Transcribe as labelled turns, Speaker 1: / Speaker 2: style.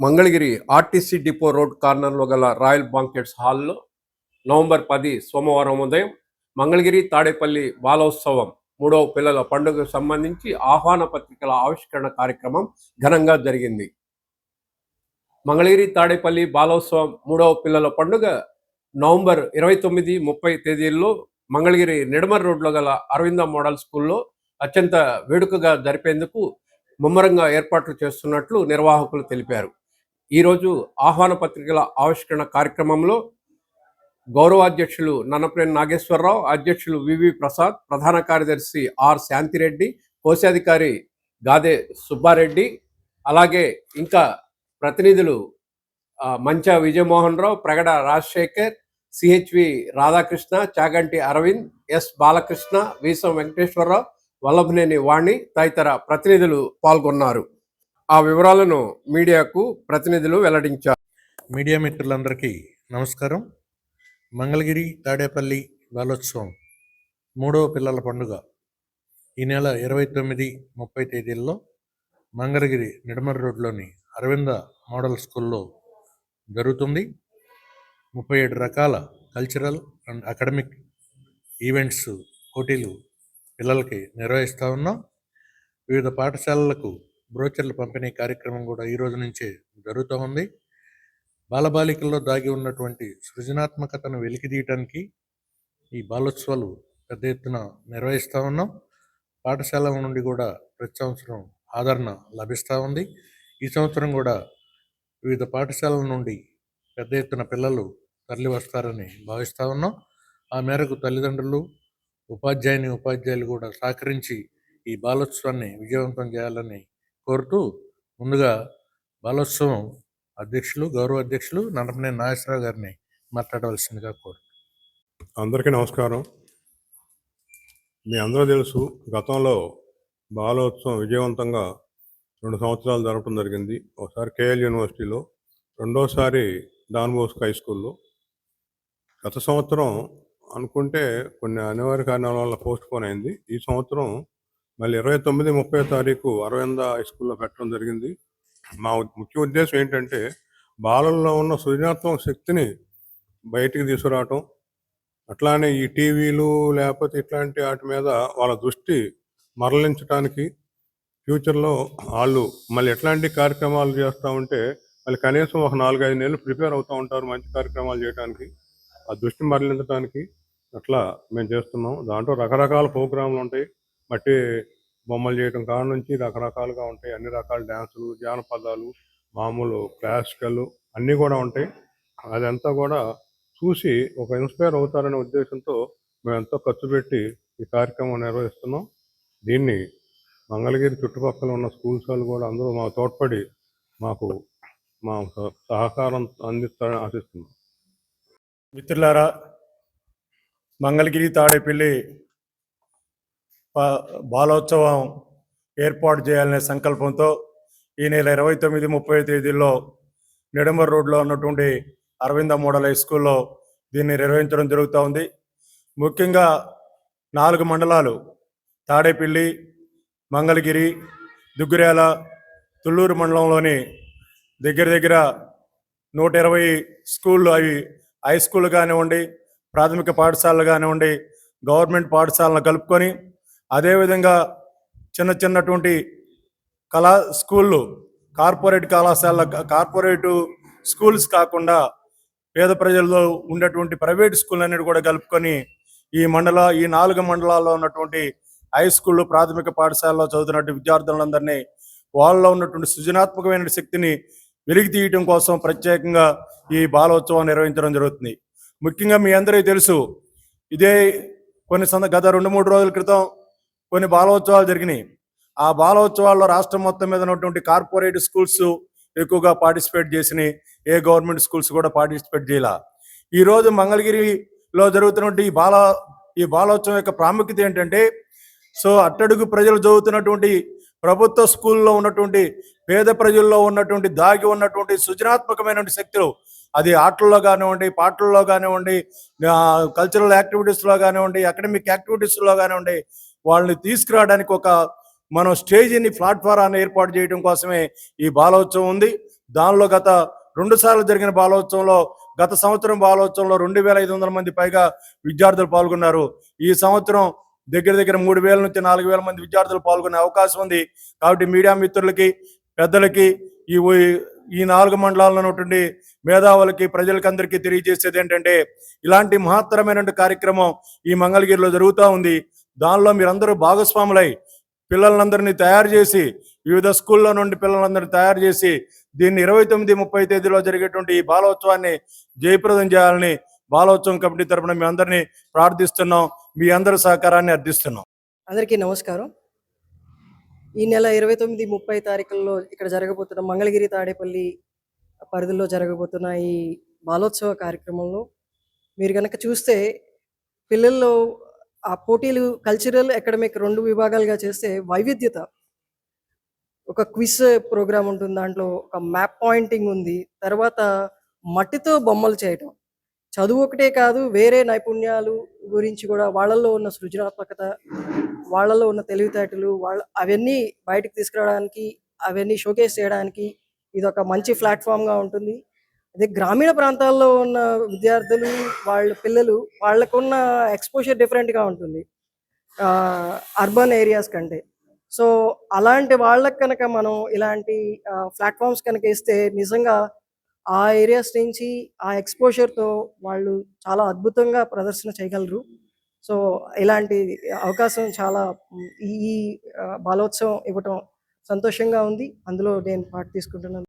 Speaker 1: Mangalagiri RTC depot road కార్నర్లో గల royal బాంకెట్స్ హాల్లో నవంబర్ పది సోమవారం ఉదయం మంగళగిరి తాడేపల్లి బాలోత్సవం మూడవ పిల్లల పండుగకు సంబంధించి ఆహ్వాన పత్రికల ఆవిష్కరణ కార్యక్రమం ఘనంగా జరిగింది. మంగళగిరి తాడేపల్లి బాలోత్సవం మూడవ పిల్లల పండుగ నవంబర్ ఇరవై తొమ్మిది ముప్పై తేదీల్లో మంగళగిరి నిడమర్ రోడ్లో గల అరవింద మోడల్ స్కూల్లో అత్యంత వేడుకగా జరిపేందుకు ముమ్మరంగా ఏర్పాట్లు చేస్తున్నట్లు నిర్వాహకులు తెలిపారు. ఈరోజు ఆహ్వాన పత్రికల ఆవిష్కరణ కార్యక్రమంలో గౌరవాధ్యక్షులు నన్నప్రేణ నాగేశ్వరరావు అధ్యక్షులు వివి ప్రసాద్ ప్రధాన కార్యదర్శి ఆర్ శాంతిరెడ్డి కోశాధికారి గాదే సుబ్బారెడ్డి అలాగే ఇంకా ప్రతినిధులు Mancha Vijayamohan Rao Pragada Rajasekhar C H V Radhakrishna Chaganti Aravind S Balakrishna Veesam Venkateswararao Vallabhaneni Vani తదితర ప్రతినిధులు పాల్గొన్నారు. ఆ వివరాలను మీడియాకు ప్రతినిధులు వెల్లడించారు.
Speaker 2: మీడియా మిత్రులందరికీ నమస్కారం. మంగళగిరి తాడేపల్లి బాలోత్సవం మూడవ పిల్లల పండుగ ఈ నెల ఇరవై తొమ్మిది ముప్పై తేదీల్లో మంగళగిరి నిడమర్ రోడ్లోని అరవింద మోడల్ స్కూల్లో జరుగుతుంది. ముప్పై ఏడు రకాల కల్చరల్ అండ్ అకాడమిక్ ఈవెంట్స్ పోటీలు పిల్లలకి నిర్వహిస్తూ ఉన్నాం. వివిధ పాఠశాలలకు బ్రోచర్ల పంపిణీ కార్యక్రమం కూడా ఈ రోజు నుంచే జరుగుతూ ఉంది. బాలబాలికల్లో దాగి ఉన్నటువంటి సృజనాత్మకతను వెలికితీయటానికి ఈ బాలోత్సవాలు పెద్ద ఎత్తున నిర్వహిస్తూ ఉన్నాం. పాఠశాల నుండి కూడా ప్రతి సంవత్సరం ఆదరణ లభిస్తూ ఉంది. ఈ సంవత్సరం కూడా వివిధ పాఠశాలల నుండి పెద్ద ఎత్తున పిల్లలు తరలి వస్తారని భావిస్తూ ఉన్నాం. ఆ మేరకు తల్లిదండ్రులు ఉపాధ్యాయుని ఉపాధ్యాయులు కూడా సహకరించి ఈ బాలోత్సవాన్ని విజయవంతం చేయాలని కోరుతూ ముందుగా బాలోత్సవం అధ్యక్షులు గౌరవ అధ్యక్షులు నరపనే నాగేశ్వరరావు గారిని మాట్లాడవలసిందిగా కోరు
Speaker 3: అందరికీ నమస్కారం. మీ అందరూ తెలుసు గతంలో బాలోత్సవం విజయవంతంగా రెండు సంవత్సరాలు జరపడం జరిగింది. ఒకసారి కేఎల్ యూనివర్సిటీలో రెండోసారి డాన్ బోస్క్ హై స్కూల్లో. గత సంవత్సరం అనుకుంటే కొన్ని అనివార్య కారణాల వల్ల పోస్ట్ పోన్ అయింది. ఈ సంవత్సరం మళ్ళీ ఇరవై తొమ్మిది ముప్పై తారీఖు అరవింద హై స్కూల్లో పెట్టడం జరిగింది. మా ముఖ్య ఉద్దేశం ఏంటంటే బాలల్లో ఉన్న సృజనాత్మక శక్తిని బయటికి తీసుకురావటం. అట్లానే ఈ టీవీలు లేకపోతే ఇట్లాంటి వాటి మీద వాళ్ళ దృష్టి మరలించడానికి ఫ్యూచర్లో వాళ్ళు మళ్ళీ ఎట్లాంటి కార్యక్రమాలు చేస్తూ ఉంటే మళ్ళీ కనీసం ఒక నాలుగైదు నెలలు ప్రిపేర్ అవుతూ ఉంటారు మంచి కార్యక్రమాలు చేయడానికి ఆ దృష్టి మరలించడానికి అట్లా మేము చేస్తున్నాం. దాంట్లో రకరకాల ప్రోగ్రాంలు ఉంటాయి. మట్టి బొమ్మలు చేయడం కాడ నుంచి రకరకాలుగా ఉంటాయి. అన్ని రకాల డ్యాన్సులు జానపదాలు మామూలు క్లాసికల్ అన్నీ కూడా ఉంటాయి. అదంతా కూడా చూసి ఒక ఇన్స్పైర్ అవుతారనే ఉద్దేశంతో మేము ఎంతో ఖర్చు పెట్టి ఈ కార్యక్రమం నిర్వహిస్తున్నాం. దీన్ని మంగళగిరి చుట్టుపక్కల ఉన్న స్కూల్స్ వాళ్ళు కూడా అందరూ మా తోడ్పడి మాకు మా సహకారం అందిస్తారని ఆశిస్తున్నాం.
Speaker 4: మిత్రులారా మంగళగిరి తాడేపల్లి బాలోత్సవం ఏర్పాటు చేయాలనే సంకల్పంతో ఈ నెల ఇరవై తొమ్మిది ముప్పై తేదీల్లో నిడమర్ రోడ్లో ఉన్నటువంటి అరవింద మోడల్ హై స్కూల్లో దీన్ని నిర్వహించడం జరుగుతూ ఉంది. ముఖ్యంగా నాలుగు మండలాలు తాడేపల్లి మంగళగిరి దుగ్గిరాల తుళ్ళూరు మండలంలోని దగ్గర దగ్గర నూట ఇరవై స్కూళ్ళు అవి హై స్కూల్ కానివ్వండి ప్రాథమిక పాఠశాలలు కానివ్వండి గవర్నమెంట్ పాఠశాలను కలుపుకొని అదేవిధంగా చిన్న చిన్నటువంటి కళా స్కూళ్ళు కార్పొరేట్ కళాశాల కార్పొరేటు స్కూల్స్ కాకుండా పేద ప్రజల్లో ఉండేటువంటి ప్రైవేట్ స్కూల్ అనేది కూడా కలుపుకొని ఈ మండల ఈ నాలుగు మండలాల్లో ఉన్నటువంటి హై స్కూళ్ళు ప్రాథమిక పాఠశాలలో చదువుతున్నటువంటి విద్యార్థులందరినీ వాళ్ళలో ఉన్నటువంటి సృజనాత్మకమైన శక్తిని వెలికి తీయటం కోసం ప్రత్యేకంగా ఈ బాలోత్సవం నిర్వహించడం జరుగుతుంది. ముఖ్యంగా మీ అందరికీ తెలుసు ఇదే కొన్ని సంద గత రెండు మూడు రోజుల క్రితం కొన్ని బాలోత్సవాలు జరిగినాయి. ఆ బాలోత్సవాల్లో రాష్ట్రం మొత్తం మీద ఉన్నటువంటి కార్పొరేట్ స్కూల్స్ ఎక్కువగా పార్టిసిపేట్ చేసినాయి. ఏ గవర్నమెంట్ స్కూల్స్ కూడా పార్టిసిపేట్ చేయాల. ఈ రోజు మంగళగిరిలో జరుగుతున్నటువంటి ఈ బాల ఈ బాలోత్సవం యొక్క ప్రాముఖ్యత ఏంటంటే సో అట్టడుగు ప్రజలు చదువుతున్నటువంటి ప్రభుత్వ స్కూల్లో ఉన్నటువంటి పేద ప్రజల్లో ఉన్నటువంటి దాగి ఉన్నటువంటి సృజనాత్మకమైనటువంటి శక్తులు అది ఆటల్లో కానివ్వండి పాటల్లో కానివ్వండి కల్చరల్ యాక్టివిటీస్లో కానివ్వండి అకాడమిక్ యాక్టివిటీస్లో కానివ్వండి వాళ్ళని తీసుకురావడానికి ఒక మనం స్టేజీని ప్లాట్ఫారాన్ని ఏర్పాటు చేయడం కోసమే ఈ బాలోత్సవం ఉంది. దానిలో గత రెండు సార్లు జరిగిన బాలోత్సవంలో గత సంవత్సరం బాలోత్సవంలో రెండు వేల ఐదు వందల మంది పైగా విద్యార్థులు పాల్గొన్నారు. ఈ సంవత్సరం దగ్గర దగ్గర మూడు వేల నుంచి నాలుగు వేల మంది విద్యార్థులు పాల్గొనే అవకాశం ఉంది. కాబట్టి మీడియా మిత్రులకి పెద్దలకి ఈ ఈ నాలుగు మండలాల్లో ఉన్నటువంటి మేధావులకి ప్రజలకి అందరికీ తెలియజేసేది ఏంటంటే ఇలాంటి మహత్తరమైన కార్యక్రమం ఈ మంగళగిరిలో జరుగుతూ ఉంది. దానిలో మీరందరూ భాగస్వాములై పిల్లలందరినీ తయారు చేసి వివిధ స్కూల్లో నుండి పిల్లలందరినీ తయారు చేసి దీన్ని ఇరవై తొమ్మిది ముప్పై తేదీలో జరిగేటువంటి ఈ బాలోత్సవాన్ని జయప్రదం చేయాలని బాలోత్సవం కమిటీ తరపున మీ అందరినీ ప్రార్థిస్తున్నాం. మీ అందరి సహకారాన్ని అర్థిస్తున్నాం.
Speaker 5: అందరికీ నమస్కారం. ఈ నెల ఇరవై తొమ్మిది ముప్పై తారీఖుల్లో ఇక్కడ జరగబోతున్న మంగళగిరి తాడేపల్లి పరిధిలో జరగబోతున్న ఈ బాలోత్సవ కార్యక్రమంలో మీరు కనుక చూస్తే పిల్లల్లో ఆ పోటీలు కల్చరల్ అకాడమిక్ రెండు విభాగాలుగా చేస్తే వైవిధ్యత. ఒక క్విజ్ ప్రోగ్రామ్ ఉంటుంది దాంట్లో ఒక మ్యాప్ పాయింటింగ్ ఉంది. తర్వాత మట్టితో బొమ్మలు చేయటం. చదువు ఒకటే కాదు వేరే నైపుణ్యాలు గురించి కూడా వాళ్ళల్లో ఉన్న సృజనాత్మకత వాళ్ళలో ఉన్న తెలివితేటలు వాళ్ళ అవన్నీ బయటకు తీసుకురావడానికి అవన్నీ షోకేస్ చేయడానికి ఇది ఒక మంచి ప్లాట్ఫామ్గా ఉంటుంది. అదే గ్రామీణ ప్రాంతాల్లో ఉన్న విద్యార్థులు వాళ్ళ పిల్లలు వాళ్ళకున్న ఎక్స్పోజర్ డిఫరెంట్గా ఉంటుంది. అర్బన్ ఏరియాస్ కంటే. సో అలాంటి వాళ్ళకి కనుక మనం ఇలాంటి ప్లాట్ఫామ్స్ కనుక ఇస్తే నిజంగా ఆ ఏరియాస్ నుంచి ఆ ఎక్స్పోజర్తో వాళ్ళు చాలా అద్భుతంగా ప్రదర్శన చేయగలరు. సో ఇలాంటి అవకాశం చాలా ఈ బాలోత్సవం ఇవ్వటం సంతోషంగా ఉంది. అందులో నేను పాటు తీసుకుంటున్నాను.